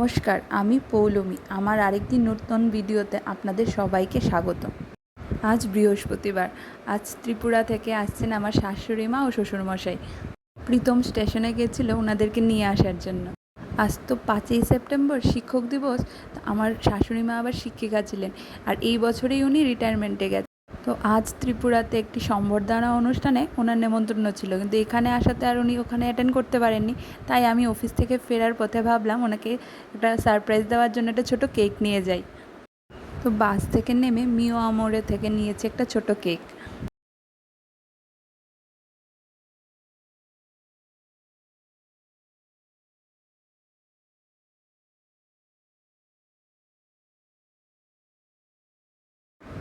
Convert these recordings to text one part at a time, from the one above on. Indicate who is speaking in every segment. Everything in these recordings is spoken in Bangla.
Speaker 1: নমস্কার, আমি পৌলমী। আমার আরেকটি নূতন ভিডিওতে আপনাদের সবাইকে স্বাগত। আজ বৃহস্পতিবার। আজ ত্রিপুরা থেকে আসছেন আমার শাশুড়ি মা ও শ্বশুরমশাই। প্রীতম স্টেশনে গেছিল ওনাদেরকে নিয়ে আসার জন্য। আজ তো পাঁচই সেপ্টেম্বর, শিক্ষক দিবস। আমার শাশুড়ি মা আবার শিক্ষিকা ছিলেন। আর এই বছরেই উনি রিটায়ারমেন্টে গেছেন। তো আজ ত্রিপুরাতে একটি সম্বর্ধনা অনুষ্ঠানে ওনার নেমন্ত্রণ ছিল। কিন্তু এখানে আসাতে আর উনি ওখানে অ্যাটেন্ড করতে পারেননি। তাই আমি অফিস থেকে ফেরার পথে ভাবলাম ওনাকে একটা সারপ্রাইজ দেওয়ার জন্য একটা ছোটো কেক নিয়ে যাই। তো বাস থেকে নেমে মিও আমরে থেকে নিয়েছে একটা ছোট কেক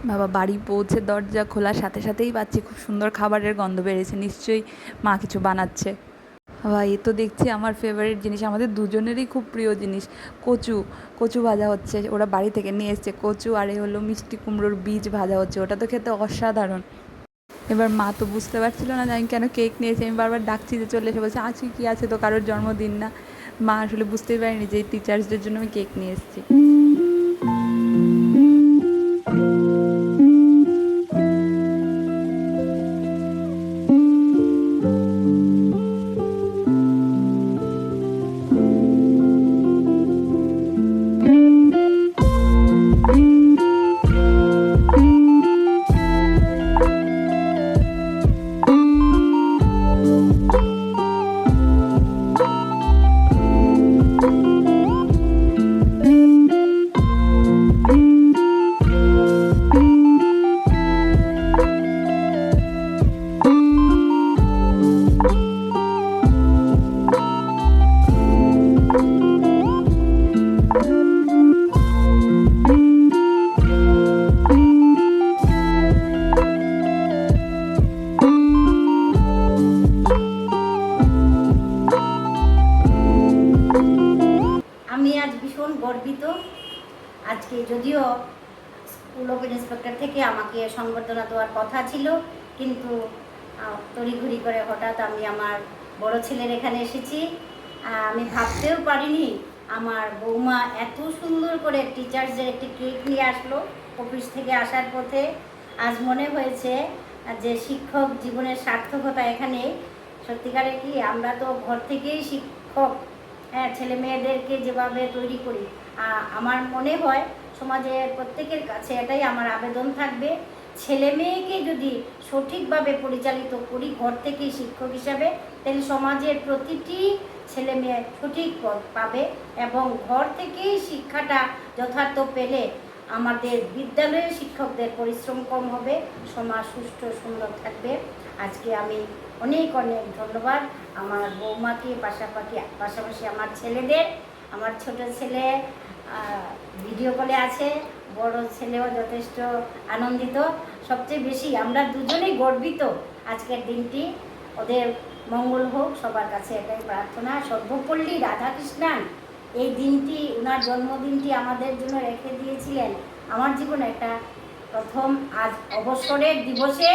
Speaker 1: বাবা বাড়ি পৌঁছে দরজা খোলার সাথে সাথেই পাচ্ছি খুব সুন্দর খাবারের গন্ধ বেরিয়েছে, নিশ্চয়ই মা কিছু বানাচ্ছে। বাবা, এ তো দেখছি আমার ফেভারিট জিনিস, আমাদের দুজনেরই খুব প্রিয় জিনিস, কচু কচু ভাজা হচ্ছে, ওরা বাড়ি থেকে নিয়ে এসছে, কচু আর এ হলো মিষ্টি কুমড়োর বীজ ভাজা হচ্ছে, ওটা তো খেতে অসাধারণ। এবার মা তো বুঝতে পারছিল না যে আমি কেন কেক নিয়েছি আমি বারবার ডাকছি যে চলে এসে, বলছে আছে কি আছে তো, কারোর জন্মদিন না? মা আসলে বুঝতেই পারেনি যে টিচার্সদের জন্য আমি কেক নিয়ে এসেছি।
Speaker 2: আজকে যদিও স্কুল অফ ইন্সপেক্টর থেকে আমাকে সংবর্ধনা দেওয়ার কথা ছিল, কিন্তু তড়িঘড়ি করে হঠাৎ আমি আমার বড় ছেলের এখানে এসেছি। আমি ভাবতেও পারিনি, আমার বৌমা এত সুন্দর করে টিচার্সদের একটি কেক নিয়ে আসলো অফিস থেকে আসার পথে। আজ মনে হয়েছে যে শিক্ষক জীবনের সার্থকতা এখানে। সত্যিকারে কি, আমরা তো ঘর থেকেই শিক্ষক। হ্যাঁ ছেলে মেয়েদেরকে যেভাবে তৈরি করি আমার মনে হয় সমাজের প্রত্যেকের কাছে এটাই আমার আবেদন থাকবে। ছেলে মেয়েকে যদি সঠিকভাবে পরিচালিত করি, ঘর থেকেই শিক্ষক হিসাবে, তাহলে সমাজের প্রতিটি ছেলে মেয়ে সঠিক পথ পাবে এবং ঘর থেকেই শিক্ষাটা যথার্থ পেলে আমাদের বিদ্যালয়ের শিক্ষকদের পরিশ্রম কম হবে সমাজ সুষ্ঠু সুন্দর থাকবে। আজকে আমি অনেক অনেক ধন্যবাদ। আমার বৌমাকে পাশাপাশি পাশাপাশি আমার ছেলেদের, আমার ছোট ছেলে ভিডিও কলে আছে, বড় ছেলেও যথেষ্ট আনন্দিত। সবচেয়ে বেশি আমরা দুজনেই গর্বিত আজকের দিনটি। ওদের মঙ্গল হোক, সবার কাছে এটাই প্রার্থনা। সর্বপল্লী রাধাকৃষ্ণান। এই দিনটি ওনার জন্মদিনটি আমাদের জন্য রেখে দিয়েছিলেন। আমার জীবনে একটা প্রথম আজ অবসরের দিবসে।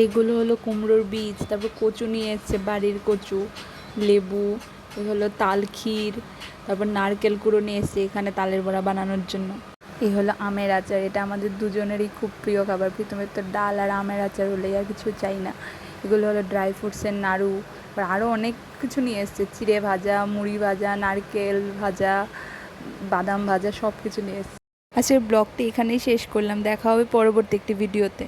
Speaker 1: এগুলো হলো কুমড়োর বীজ, তারপর কচু নিয়ে এসছে বাড়ির কচু, লেবু, এ হলো তাল ক্ষীর, তারপর নারকেল কুড়ো নিয়ে এসছে এখানে তালের বড়া বানানোর জন্য। এই হলো আমের আচার, এটা আমাদের দুজনেরই খুব প্রিয় খাবার, প্রথমে তো ডাল আর আমের আচার হলে আর কিছু চাই না। এগুলো হলো ড্রাই ফ্রুটসের নাড়ু আরও অনেক কিছু নিয়ে এসছে, চিড়ে ভাজা, মুড়ি ভাজা, নারকেল ভাজা, বাদাম ভাজা সব কিছু নিয়ে এসছে। আজকের ব্লগটি এখানেই শেষ করলাম, দেখা হবে পরবর্তী একটি ভিডিওতে।